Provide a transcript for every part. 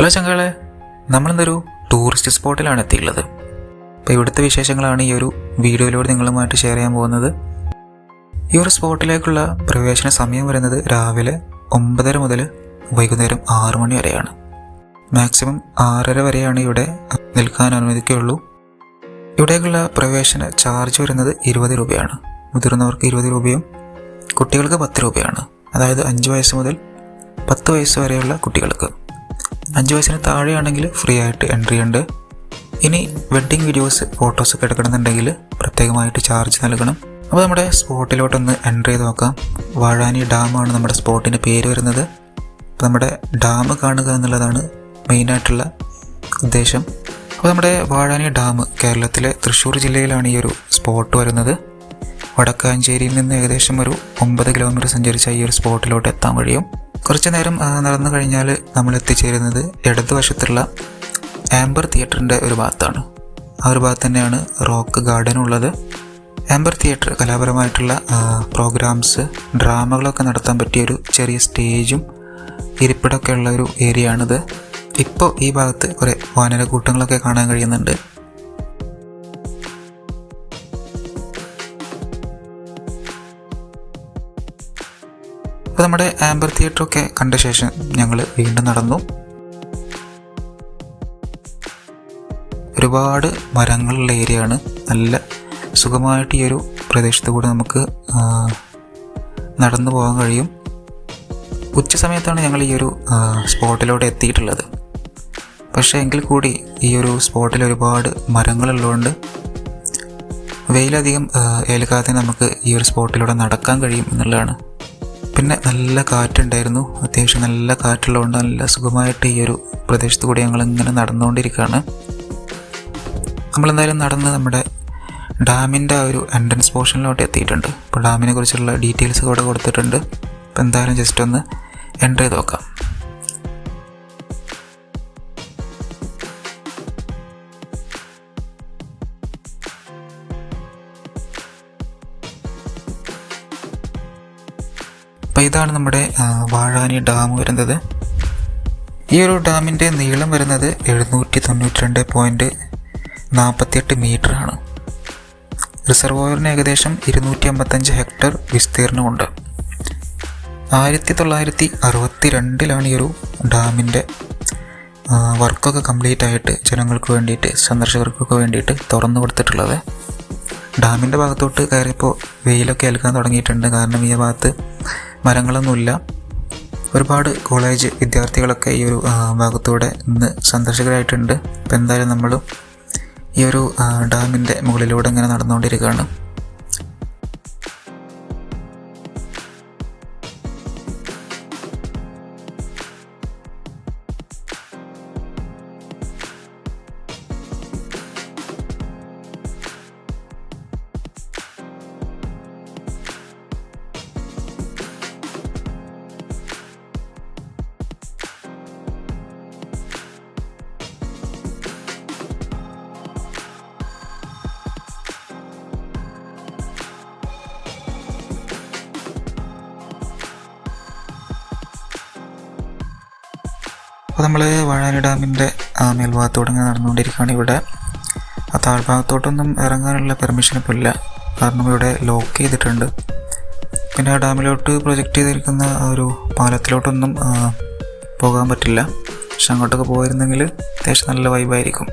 Hello ചങ്കളെ നമ്മളിന്നൊരു tourist സ്പോട്ടിലാണ് എത്തിയുള്ളത് അപ്പോൾ ഇവിടുത്തെ വിശേഷങ്ങളാണ് ഈ ഒരു വീഡിയോയിലൂടെ നിങ്ങളുമായിട്ട് ഷെയർ ചെയ്യാൻ പോകുന്നത്. ഈ ഒരു സ്പോട്ടിലേക്കുള്ള പ്രവേശന സമയം വരുന്നത് രാവിലെ ഒമ്പതര മുതൽ വൈകുന്നേരം ആറ് മണി വരെയാണ്. മാക്സിമം ആറര വരെയാണ് ഇവിടെ നിൽക്കാൻ അനുവദിക്കുകയുള്ളൂ. ഇവിടേക്കുള്ള പ്രവേശന ചാർജ് വരുന്നത് ഇരുപത് രൂപയാണ്. മുതിർന്നവർക്ക് ഇരുപത് രൂപയും കുട്ടികൾക്ക് പത്ത് രൂപയാണ്. അതായത് അഞ്ച് വയസ്സ് മുതൽ പത്ത് വയസ്സ് വരെയുള്ള കുട്ടികൾക്ക്. അഞ്ച് വയസ്സിന് താഴെയാണെങ്കിൽ ഫ്രീ ആയിട്ട് എൻട്രി ഉണ്ട്. ഇനി വെഡ്ഡിങ് വീഡിയോസ് ഫോട്ടോസ് ഒക്കെ എടുക്കണമെന്നുണ്ടെങ്കിൽ പ്രത്യേകമായിട്ട് ചാർജ് നൽകണം. അപ്പോൾ നമ്മുടെ സ്പോട്ടിലോട്ടൊന്ന് എൻട്രി ചെയ്ത് നോക്കാം. വാഴാനി ഡാമാണ് നമ്മുടെ സ്പോട്ടിന്റെ പേര് വരുന്നത്. അപ്പോൾ നമ്മുടെ ഡാം കാണുക എന്നുള്ളതാണ് മെയിനായിട്ടുള്ള ഉദ്ദേശം. അപ്പോൾ നമ്മുടെ വാഴാനി ഡാം കേരളത്തിലെ തൃശ്ശൂർ ജില്ലയിലാണ് ഈ ഒരു സ്പോട്ട് വരുന്നത്. വടക്കാഞ്ചേരിയിൽ നിന്ന് ഏകദേശം ഒരു ഒമ്പത് കിലോമീറ്റർ സഞ്ചരിച്ച ഈ ഒരു സ്പോട്ടിലോട്ട് എത്താൻ കഴിയും. കുറച്ച് നേരം നടന്നു കഴിഞ്ഞാൽ നമ്മൾ എത്തിച്ചേരുന്നത് ഇടതുവശത്തുള്ള ആംബർ തിയേറ്ററിന്റെ ഒരു ഭാഗത്താണ്. ആ ഒരു ഭാഗത്ത് തന്നെയാണ് റോക്ക് ഗാർഡൻ ഉള്ളത്. ആംബർ തിയേറ്റർ കലാപരമായിട്ടുള്ള പ്രോഗ്രാംസ് ഡ്രാമകളൊക്കെ നടത്താൻ പറ്റിയ ഒരു ചെറിയ സ്റ്റേജും ഇരിപ്പിടമൊക്കെ ഉള്ള ഒരു ഏരിയ ആണിത് ഇപ്പോൾ ഈ ഭാഗത്ത് കുറേ വാനര കൂട്ടങ്ങളൊക്കെ കാണാൻ കഴിയുന്നുണ്ട്. അപ്പോൾ നമ്മുടെ ആംബർ തിയേറ്ററൊക്കെ കണ്ട ശേഷം ഞങ്ങൾ വീണ്ടും നടന്നു. ഒരുപാട് മരങ്ങളുള്ള ഏരിയ ആണ് നല്ല സുഖമായിട്ട് ഈ ഒരു പ്രദേശത്ത് കൂടെ നമുക്ക് നടന്നു പോകാൻ കഴിയും. ഉച്ച സമയത്താണ് ഞങ്ങൾ ഈ ഒരു സ്പോട്ടിലൂടെ എത്തിയിട്ടുള്ളത്. പക്ഷേ എങ്കിൽ കൂടി ഈ ഒരു സ്പോട്ടിൽ ഒരുപാട് മരങ്ങളുള്ളതുകൊണ്ട് വെയിലധികം ഏൽക്കാതെ നമുക്ക് ഈ ഒരു സ്പോട്ടിലൂടെ നടക്കാൻ കഴിയും എന്നുള്ളതാണ് പിന്നെ നല്ല കാറ്റുണ്ടായിരുന്നു. അത്യാവശ്യം നല്ല കാറ്റുള്ളതുകൊണ്ട് നല്ല സുഖമായിട്ട് ഈ ഒരു പ്രദേശത്ത് കൂടി ഞങ്ങൾ ഇങ്ങനെ നടന്നുകൊണ്ടിരിക്കുകയാണ്. നമ്മളെന്തായാലും നടന്ന് നമ്മുടെ ഡാമിന്റെ ആ ഒരു എൻട്രൻസ് പോർഷനിലോട്ട് എത്തിയിട്ടുണ്ട്. അപ്പോൾ ഡാമിനെ കുറിച്ചുള്ള ഡീറ്റെയിൽസ് കൂടെ കൊടുത്തിട്ടുണ്ട്. അപ്പോൾ എന്തായാലും ജസ്റ്റ് ഒന്ന് എന്റർ ചെയ്ത് നോക്കാം. അപ്പോൾ ഇതാണ് നമ്മുടെ വാഴാനി ഡാം വരുന്നത്. ഈ ഒരു ഡാമിന്റെ നീളം വരുന്നത് എഴുന്നൂറ്റി തൊണ്ണൂറ്റി രണ്ട് പോയിന്റ് നാൽപ്പത്തിയെട്ട് മീറ്ററാണ് റിസർവോയറിന് ഏകദേശം ഇരുന്നൂറ്റി അമ്പത്തഞ്ച് ഹെക്ടർ വിസ്തീർണമുണ്ട്. ആയിരത്തി തൊള്ളായിരത്തി അറുപത്തി രണ്ടിലാണ് ഈ ഒരു ഡാമിന്റെ വർക്കൊക്കെ കംപ്ലീറ്റ് ആയിട്ട് ജനങ്ങൾക്ക് വേണ്ടിയിട്ട് സന്ദർശകർക്കൊക്കെ വേണ്ടിയിട്ട് തുറന്നു കൊടുത്തിട്ടുള്ളത്. ഡാമിന്റെ ഭാഗത്തോട്ട് കയറിയപ്പോൾ വെയിലൊക്കെ ഏൽക്കാൻ തുടങ്ങിയിട്ടുണ്ട്. കാരണം ഈ ഭാഗത്ത് മരങ്ങളൊന്നുമില്ല. ഒരുപാട് കോളേജ് വിദ്യാർത്ഥികളൊക്കെ ഈ ഒരു ഭാഗത്തൂടെ ഇന്ന് സന്ദർശകരായിട്ടുണ്ട്. അപ്പോൾ എന്തായാലും നമ്മളും ഈ ഒരു ഡാമിന്റെ മുകളിലൂടെ ഇങ്ങനെ നടന്നുകൊണ്ടിരിക്കുകയാണ്. അപ്പോൾ നമ്മൾ വാഴാനി ഡാമിന്റെ മേൽഭാഗത്തോടെ ഇങ്ങനെ നടന്നുകൊണ്ടിരിക്കുകയാണ് ഇവിടെ. ആ താഴ്ഭാഗത്തോട്ടൊന്നും ഇറങ്ങാനുള്ള പെർമിഷൻ ഇപ്പോൾ ഇല്ല. കാരണം ഇവിടെ ലോക്ക് ചെയ്തിട്ടുണ്ട്. പിന്നെ ഡാമിലോട്ട് പ്രൊജക്റ്റ് ചെയ്തിരിക്കുന്ന ഒരു പാലത്തിലോട്ടൊന്നും പോകാൻ പറ്റില്ല. പക്ഷെ അങ്ങോട്ടൊക്കെ പോയിരുന്നെങ്കിൽ അത്യാവശ്യം നല്ല വൈബായിരിക്കും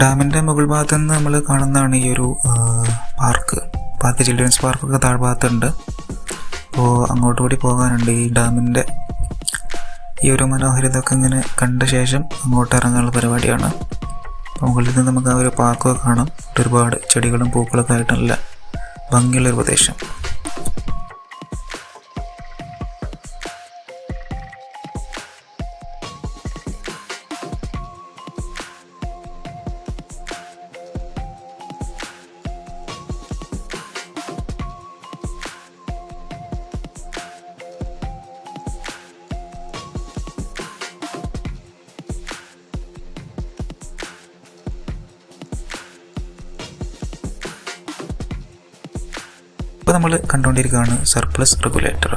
ഡാമിന്റെ മുകൾ ഭാഗത്ത് നിന്ന് നമ്മൾ കാണുന്നതാണ് ഈ ഒരു പാർക്ക്. പാർക്ക് ചിൽഡ്രൻസ് പാർക്കൊക്കെ താഴ്ഭാഗത്തുണ്ട് അപ്പോൾ അങ്ങോട്ട് കൂടി പോകാനുണ്ട് ഈ ഡാമിന്റെ ഈ ഒരു മനോഹാരിത ഒക്കെ ഇങ്ങനെ കണ്ട ശേഷം അങ്ങോട്ട് ഇറങ്ങാനുള്ള പരിപാടിയാണ്. അപ്പോൾ മുകളിൽ നിന്ന് നമുക്ക് ആ ഒരു പാർക്കൊക്കെ കാണാം. ഒരുപാട് ചെടികളും പൂക്കളൊക്കെ ആയിട്ടുള്ള ഭംഗിയുള്ളൊരു പ്രദേശം. ഇപ്പോൾ നമ്മൾ കണ്ടുകൊണ്ടിരിക്കുകയാണ് സർപ്ലസ് റെഗുലേറ്റർ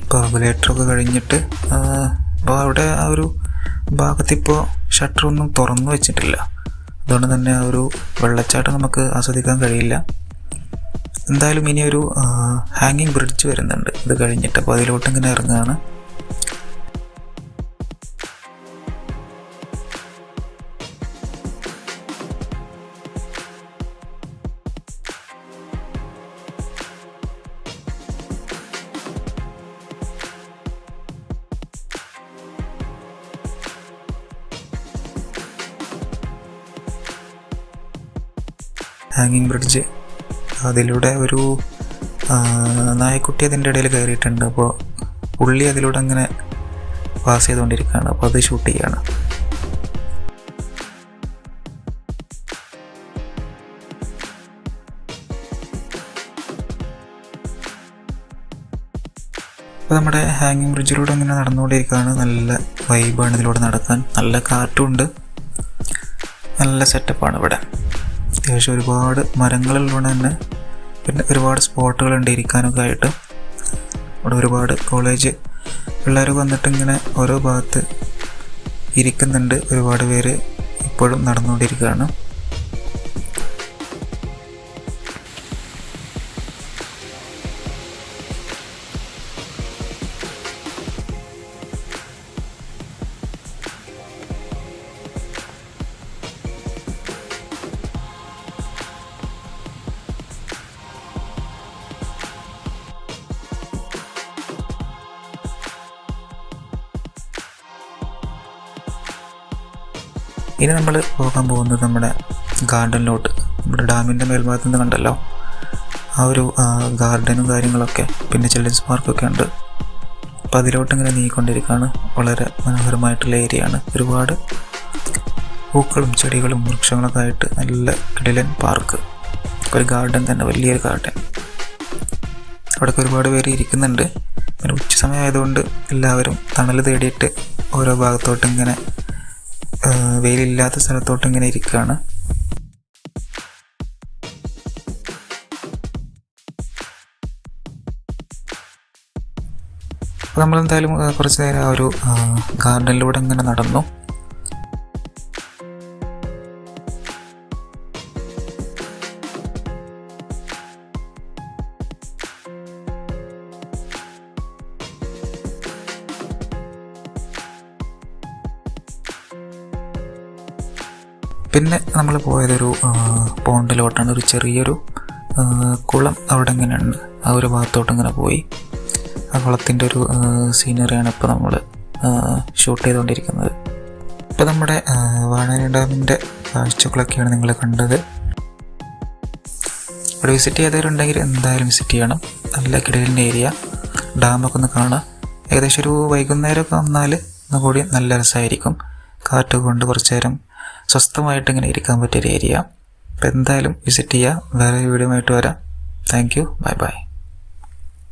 ഇപ്പോൾ റെഗുലേറ്ററൊക്കെ കഴിഞ്ഞിട്ട് അപ്പോൾ അവിടെ ആ ഒരു ഭാഗത്തിപ്പോൾ ഷട്ടറൊന്നും തുറന്നു വെച്ചിട്ടില്ല. അതുകൊണ്ട് തന്നെ ആ ഒരു വെള്ളച്ചാട്ടം നമുക്ക് ആസ്വദിക്കാൻ കഴിയില്ല. എന്തായാലും ഇനി ഒരു ഹാങ്ങിങ് ബ്രിഡ്ജ് വരുന്നുണ്ട്. ഇത് കഴിഞ്ഞിട്ട് അപ്പോൾ അതിലോട്ട് ഇങ്ങനെ ഇറങ്ങുകയാണ്. ഹാങ്ങിങ് ബ്രിഡ്ജ് അതിലൂടെ ഒരു നായക്കുട്ടി അതിന്റെ ഇടയിൽ കയറിയിട്ടുണ്ട്. അപ്പോൾ പുള്ളി അതിലൂടെ അങ്ങനെ പാസ് ചെയ്തുകൊണ്ടിരിക്കുകയാണ്. അപ്പോൾ അത് ഷൂട്ട് ചെയ്യാണ് അപ്പോൾ നമ്മുടെ ഹാങ്ങിങ് ബ്രിഡ്ജിലൂടെ ഇങ്ങനെ നടന്നുകൊണ്ടിരിക്കുകയാണ്. നല്ല വൈബാണ് ഇതിലൂടെ നടക്കാൻ. നല്ല കാറ്റുണ്ട് നല്ല സെറ്റപ്പാണ് ഇവിടെ. അത്യാവശ്യം ഒരുപാട് മരങ്ങളുള്ളതുകൊണ്ട് തന്നെ പിന്നെ ഒരുപാട് സ്പോട്ടുകളുണ്ട് ഇരിക്കാനൊക്കെ ആയിട്ട് അവിടെ ഒരുപാട് കോളേജ് പിള്ളേർ വന്നിട്ട് ഇങ്ങനെ ഓരോ ഭാഗത്ത് ഇരിക്കുന്നുണ്ട്. ഒരുപാട് പേര് ഇപ്പോഴും നടന്നുകൊണ്ടിരിക്കുകയാണ്. ഇനി നമ്മൾ പോകാൻ പോകുന്നത് നമ്മുടെ ഗാർഡനിലോട്ട്. നമ്മുടെ ഡാമിന്റെ മേൽഭാഗത്ത് നിന്ന് കണ്ടല്ലോ. ആ ഒരു ഗാർഡനും കാര്യങ്ങളൊക്കെ പിന്നെ ചിൽഡ്രൻസ് പാർക്കൊക്കെ ഉണ്ട്. അപ്പോൾ അതിലോട്ട് ഇങ്ങനെ നീങ്ങിക്കൊണ്ടിരിക്കുകയാണ്. വളരെ മനോഹരമായിട്ടുള്ള ഏരിയ ആണ് ഒരുപാട് പൂക്കളും ചെടികളും വൃക്ഷങ്ങളൊക്കെ ആയിട്ട് നല്ല കിടിലൻ പാർക്ക്. ഒരു ഗാർഡൻ തന്നെ വലിയൊരു ഗാർഡൻ. അവിടെയൊക്കെ ഒരുപാട് പേര് ഇരിക്കുന്നുണ്ട്. പിന്നെ ഉച്ച സമയമായതുകൊണ്ട് എല്ലാവരും തണൽ തേടിയിട്ട് ഓരോ ഭാഗത്തോട്ട് ഇങ്ങനെ വെയിലില്ലാത്ത സ്ഥലത്തോട്ട് ഇങ്ങനെ ഇരിക്കുകയാണ് നമ്മളെന്തായാലും കുറച്ച് നേരം ആ ഒരു ഗാർഡനിലൂടെ ഇങ്ങനെ നടന്നു. പിന്നെ നമ്മൾ പോയതൊരു പോണ്ടിലോട്ടാണ്. ഒരു ചെറിയൊരു കുളം അവിടെ ഇങ്ങനെ ഉണ്ട് ആ ഒരു ഭാഗത്തോട്ട് ഇങ്ങനെ പോയി. ആ കുളത്തിന്റെ ഒരു സീനറിയാണ് ഇപ്പോൾ നമ്മൾ ഷൂട്ട് ചെയ്തുകൊണ്ടിരിക്കുന്നത്. ഇപ്പോൾ നമ്മുടെ വാഴാനി ഡാമിന്റെ കാഴ്ചകളൊക്കെയാണ് നിങ്ങൾ കണ്ടത്. ഇവിടെ വിസിറ്റ് ചെയ്തവരുണ്ടെങ്കിൽ എന്തായാലും വിസിറ്റ് ചെയ്യണം. നല്ല കിടലിന്റെ ഏരിയ. ഡാമൊക്കെ ഒന്ന് കാണാം. ഏകദേശം ഒരു വൈകുന്നേരമൊക്കെ വന്നാൽ ഒന്നുകൂടി നല്ല രസമായിരിക്കും. കാറ്റൊക്കെ കൊണ്ട് കുറച്ച് നേരം സ്വസ്ഥമായിട്ട് ഇങ്ങനെ ഇരിക്കാൻ പറ്റിയൊരു ഏരിയ അപ്പോൾ എന്തായാലും വിസിറ്റ് ചെയ്യുക വേറെ വീഡിയോ ആയിട്ട് വരാം. Thank you bye bye